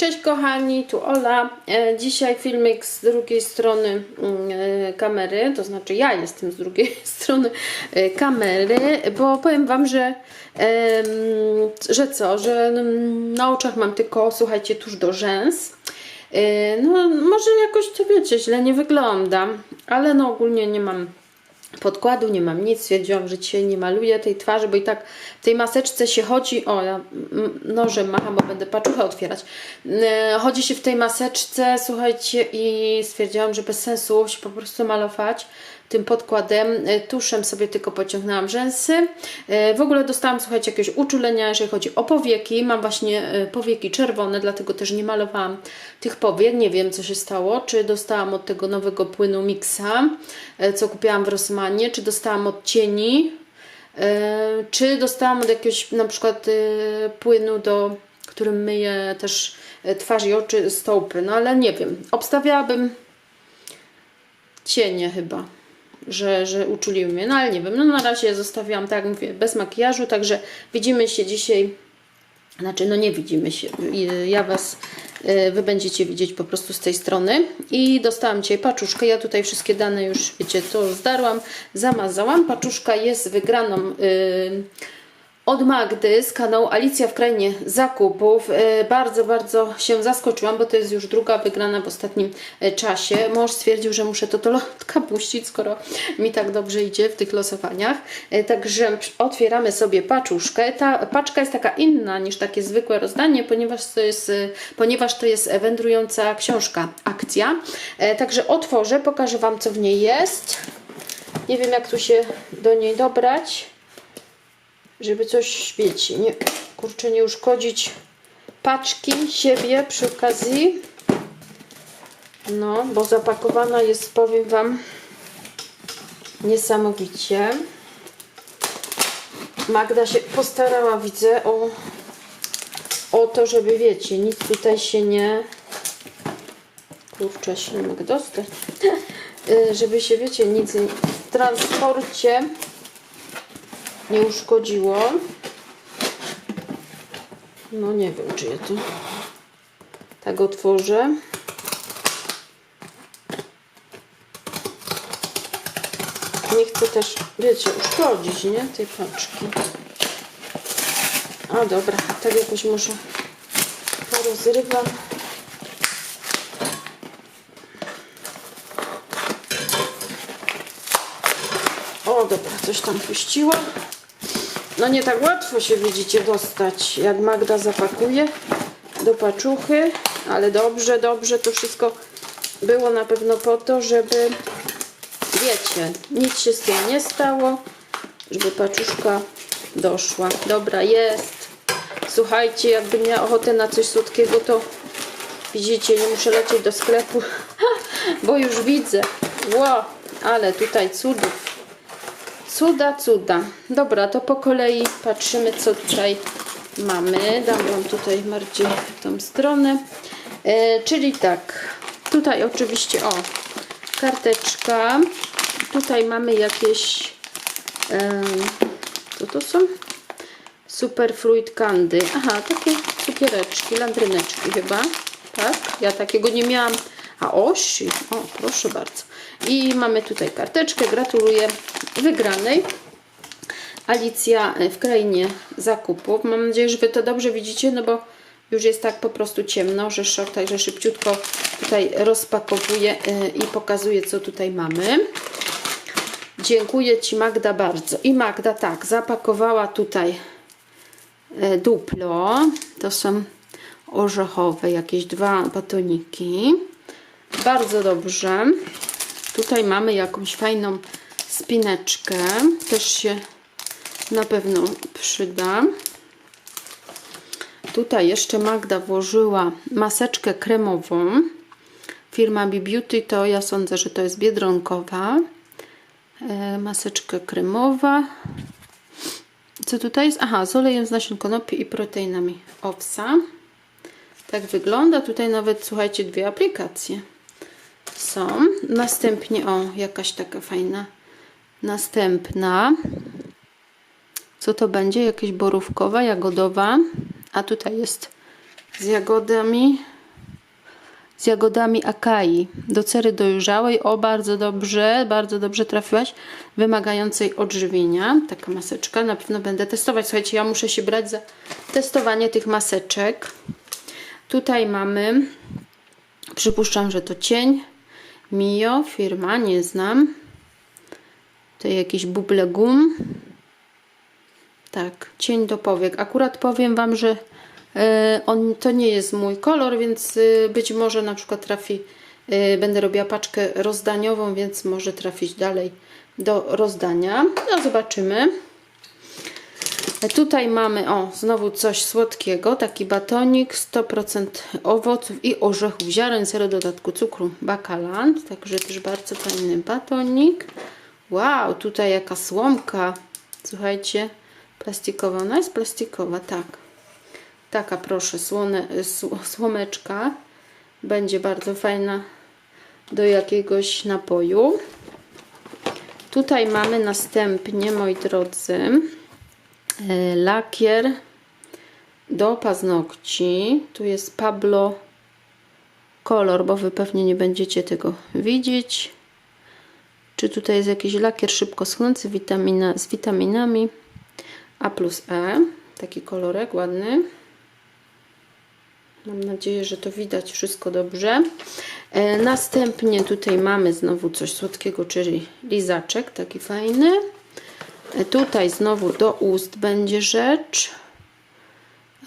Cześć kochani, tu Ola. E, dzisiaj filmik z drugiej strony mm, e, kamery, to znaczy ja jestem z drugiej strony e, kamery, bo powiem Wam, że, że co, że mm, na oczach mam tylko, słuchajcie, tuż do rzęs. No może jakoś to wiecie, źle nie wyglądam, ale no ogólnie nie mam podkładu, nie mam nic. Stwierdziłam, że dzisiaj nie maluję tej twarzy, bo i tak w tej maseczce się chodzi. O, ja nożem macham, bo będę paczuchę otwierać. E, Chodzi się w tej maseczce, słuchajcie, i stwierdziłam, że bez sensu się po prostu malować tym podkładem. E, Tuszem sobie tylko pociągnęłam rzęsy. E, W ogóle dostałam, słuchajcie, jakieś uczulenia, jeżeli chodzi o powieki. Mam właśnie e, powieki czerwone, dlatego też nie malowałam tych powiek. Nie wiem, co się stało. Czy dostałam od tego nowego płynu Mixa, co kupiłam w Rossmanie, czy dostałam od cieni, czy dostałam od jakiegoś na przykład płynu, do którym myję też twarz i oczy, stopy. No ale nie wiem. Obstawiałabym cienie chyba, że, że uczuliły mnie. No ale nie wiem, no na razie zostawiłam, tak mówię, bez makijażu, także widzimy się dzisiaj, znaczy no nie widzimy się, I ja Was, y, Wy będziecie widzieć po prostu z tej strony. I dostałam dzisiaj paczuszkę, ja tutaj wszystkie dane już, wiecie, to zdarłam, zamazałam, paczuszka jest wygraną y, od Magdy z kanału Alicja w Krainie Zakupów. E, Bardzo, bardzo się zaskoczyłam, bo to jest już druga wygrana w ostatnim e, czasie. Mąż stwierdził, że muszę to lotka puścić, skoro mi tak dobrze idzie w tych losowaniach. E, Także otwieramy sobie paczuszkę. Ta paczka jest taka inna niż takie zwykłe rozdanie, ponieważ to jest, ponieważ to jest wędrująca książka, akcja. Także otworzę, pokażę Wam, co w niej jest. Nie wiem, jak tu się do niej dobrać żeby coś, wiecie, nie, kurczę, nie uszkodzić paczki, siebie przy okazji. No, bo zapakowana jest, powiem Wam, niesamowicie. Magda się postarała, widzę, o, o to, żeby, wiecie, nic tutaj się nie... Kurczę, się nie mogę dostać. Y, żeby się, wiecie, nic w transporcie nie uszkodziło. No nie wiem, czy ja tu tak otworzę. Nie chcę też, wiecie, uszkodzić, nie? Tej paczki. A dobra, tak jakoś może porozrywam. O, dobra, coś tam puściło. No nie tak łatwo się widzicie dostać, jak Magda zapakuje do paczuchy, ale dobrze, dobrze, to wszystko było na pewno po to, żeby wiecie, nic się z tym nie stało, żeby paczuszka doszła. Dobra, jest. Słuchajcie, jakbym miała ochotę na coś słodkiego, to widzicie, nie muszę lecieć do sklepu, bo już widzę. Ło, ale tutaj cudów. Cuda, cuda. Dobra, to po kolei patrzymy, co tutaj mamy. Dam Wam tutaj bardziej tą stronę. E, czyli tak, tutaj oczywiście, o, karteczka. Tutaj mamy jakieś, e, co to są? Superfruit candy. Aha, takie cukiereczki, landryneczki chyba. Tak? Ja takiego nie miałam. A osi, o proszę bardzo. I mamy tutaj karteczkę. Gratuluję wygranej. Alicja w krainie zakupów. Mam nadzieję, że Wy to dobrze widzicie, no bo już jest tak po prostu ciemno, że szok, także szybciutko tutaj rozpakowuję y, i pokazuję, co tutaj mamy. Dziękuję Ci Magda bardzo. I Magda tak, zapakowała tutaj y, duplo. To są orzechowe, jakieś dwa batoniki. Bardzo dobrze. Tutaj mamy jakąś fajną spineczkę. Też się na pewno przyda. Tutaj jeszcze Magda włożyła maseczkę kremową. Firma B Beauty to ja sądzę, że to jest biedronkowa. E, maseczka kremowa. Co tutaj jest? Aha, z olejem z nasion konopi i proteinami owsa. Tak wygląda. Tutaj nawet, słuchajcie, dwie aplikacje są. Następnie, o, jakaś taka fajna następna. Co to będzie? Jakieś borówkowa, jagodowa. A tutaj jest z jagodami z jagodami akai do cery dojrzałej. O, bardzo dobrze, bardzo dobrze trafiłaś. Wymagającej odżywienia. Taka maseczka. Na pewno będę testować. Słuchajcie, ja muszę się brać za testowanie tych maseczek. Tutaj mamy, przypuszczam, że to cień. Mio, firma, nie znam. To jakiś buble gum. Tak, cień do powiek. Akurat powiem Wam, że e, on to nie jest mój kolor, więc e, być może na przykład trafi, e, będę robiła paczkę rozdaniową, więc może trafić dalej do rozdania. No zobaczymy. Tutaj mamy, o, znowu coś słodkiego, taki batonik, 100% owoców i orzechów, ziaren, zero dodatku cukru, bakaland, także też bardzo fajny batonik. Wow, tutaj jaka słomka, słuchajcie, plastikowa, ona jest plastikowa, tak. Taka proszę, słone, sł- słomeczka, będzie bardzo fajna do jakiegoś napoju. Tutaj mamy następnie, moi drodzy, e, lakier do paznokci. Tu jest Pablo kolor, bo wy pewnie nie będziecie tego widzieć. Czy tutaj jest jakiś lakier szybko schnący witamina, z witaminami A plus E. Taki kolorek ładny. Mam nadzieję, że to widać wszystko dobrze. E, następnie tutaj mamy znowu coś słodkiego, czyli lizaczek, taki fajny. E, tutaj znowu do ust będzie rzecz.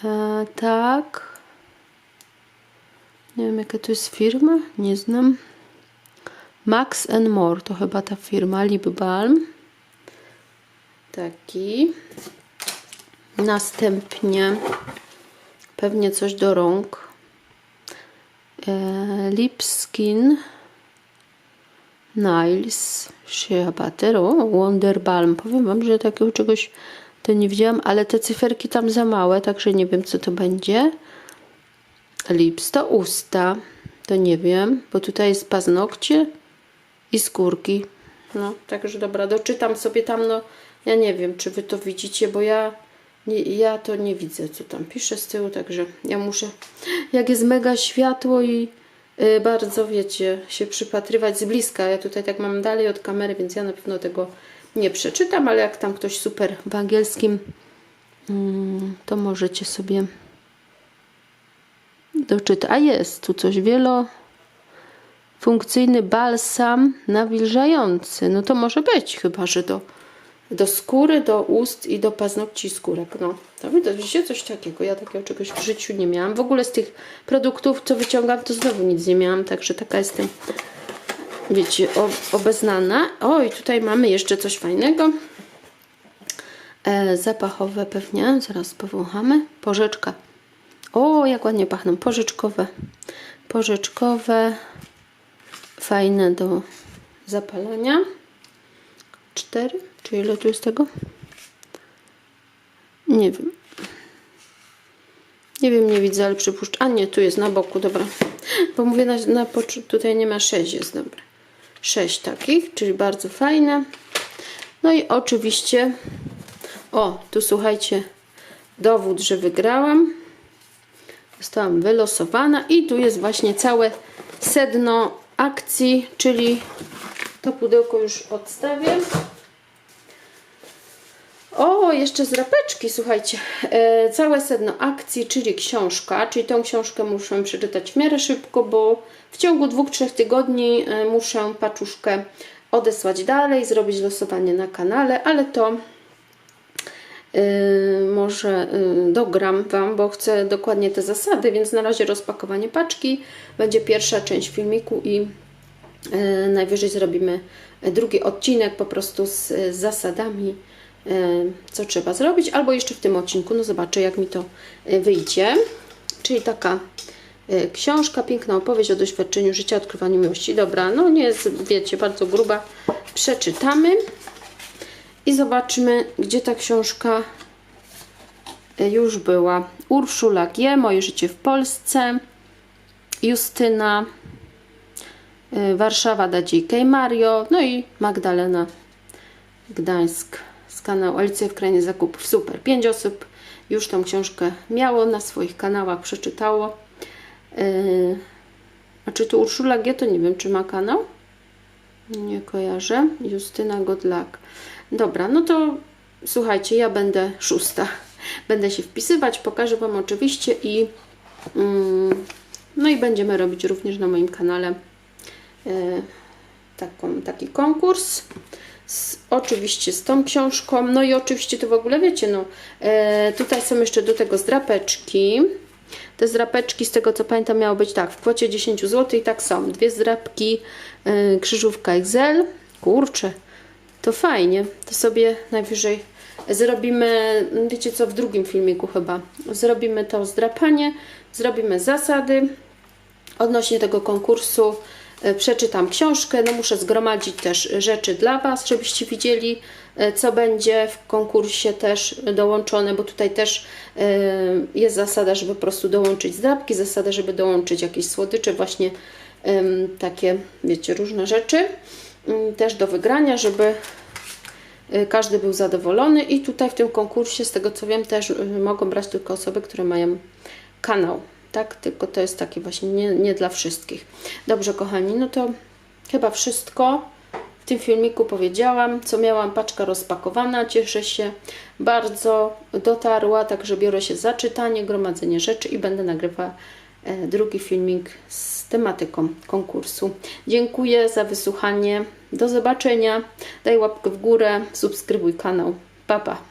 E, tak. Nie wiem, jaka to jest firma, nie znam. Max and More to chyba ta firma, Lip Balm. Taki. Następnie pewnie coś do rąk. E, lip Skin Nails Shea Butter. O, Wonder Balm. Powiem Wam, że takiego czegoś to nie widziałam, ale te cyferki tam za małe, także nie wiem co to będzie. Lips to usta. To nie wiem, bo tutaj jest paznokcie i skórki. No, także dobra, doczytam sobie tam, no, ja nie wiem, czy wy to widzicie, bo ja, nie, ja to nie widzę, co tam pisze z tyłu, także ja muszę, jak jest mega światło i y, bardzo, wiecie, się przypatrywać z bliska, ja tutaj tak mam dalej od kamery, więc ja na pewno tego nie przeczytam, ale jak tam ktoś super w angielskim, mm, to możecie sobie doczytać. A jest tu coś wielo funkcyjny balsam nawilżający. No to może być, chyba że do, do skóry, do ust i do paznokci skórek. No, to widzicie coś takiego. Ja takiego czegoś w życiu nie miałam. W ogóle z tych produktów, co wyciągam, to znowu nic nie miałam, także taka jestem, wiecie, obeznana. O, i tutaj mamy jeszcze coś fajnego. E, zapachowe pewnie, zaraz powąchamy. Porzeczka. O, jak ładnie pachną. Porzeczkowe. Porzeczkowe fajne do zapalania. Cztery? Czy ile tu jest tego? Nie wiem. Nie wiem, nie widzę, ale przypuszczam. A nie, tu jest na boku, dobra. Bo mówię, na, na tutaj nie ma sześć, jest dobra. Sześć takich, czyli bardzo fajne. No i oczywiście, o, tu słuchajcie, dowód, że wygrałam. Zostałam wylosowana i tu jest właśnie całe sedno akcji, czyli to pudełko już odstawię. O, jeszcze z rapeczki, słuchajcie. E, całe sedno akcji, czyli książka, czyli tą książkę muszę przeczytać w miarę szybko, bo w ciągu dwóch, trzech tygodni e, muszę paczuszkę odesłać dalej, zrobić losowanie na kanale, ale to może yy, dogram Wam, bo chcę dokładnie te zasady, więc na razie rozpakowanie paczki będzie pierwsza część filmiku i yy, najwyżej zrobimy drugi odcinek po prostu z, zasadami, co trzeba zrobić, albo jeszcze w tym odcinku, no zobaczę jak mi to wyjdzie. Czyli taka książka, piękna opowieść o doświadczeniu życia, odkrywaniu miłości. Dobra, no nie jest, wiecie, bardzo gruba. Przeczytamy. I zobaczmy, gdzie ta książka e, już była. Urszula G. Moje życie w Polsce. Justyna. e, Warszawa Dadziejka i Mario. No i Magdalena Gdańsk z kanału Alicja w krainie zakupów. Super. Pięć osób już tą książkę miało na swoich kanałach, przeczytało. Yy, a czy to Urszula G, to nie wiem, czy ma kanał? Nie kojarzę. Justyna Godlak. Dobra, no to słuchajcie, ja będę szósta. Będę się wpisywać, pokażę Wam oczywiście i mm, no i będziemy robić również na moim kanale e, taką, taki konkurs. Z, oczywiście z tą książką. No i oczywiście to w ogóle wiecie, no e, tutaj są jeszcze do tego zdrapeczki. Te zdrapeczki, z tego co pamiętam, miały być tak, w kwocie 10 zł i tak są. Dwie zdrapki, e, krzyżówka Excel. Kurczę, to fajnie. To sobie najwyżej zrobimy, wiecie co, w drugim filmiku chyba. Zrobimy to zdrapanie, zrobimy zasady. Odnośnie tego konkursu e, przeczytam książkę. No muszę zgromadzić też rzeczy dla Was, żebyście widzieli, e, co będzie w konkursie też dołączone, bo tutaj też e, jest zasada, żeby po prostu dołączyć zdrapki, zasada, żeby dołączyć jakieś słodycze, właśnie takie, wiecie, różne rzeczy też do wygrania, żeby y, każdy był zadowolony. I tutaj w tym konkursie, z tego co wiem, też y, mogą brać tylko osoby, które mają kanał, tak? Tylko to jest takie właśnie nie, nie dla wszystkich. Dobrze, kochani, no to chyba wszystko. W tym filmiku powiedziałam, co miałam, paczka rozpakowana, cieszę się. Bardzo, dotarła, także biorę się za czytanie, gromadzenie rzeczy i będę nagrywała drugi filmik z tematyką konkursu. Dziękuję za wysłuchanie. Do zobaczenia. Daj łapkę w górę, subskrybuj kanał. Pa, pa.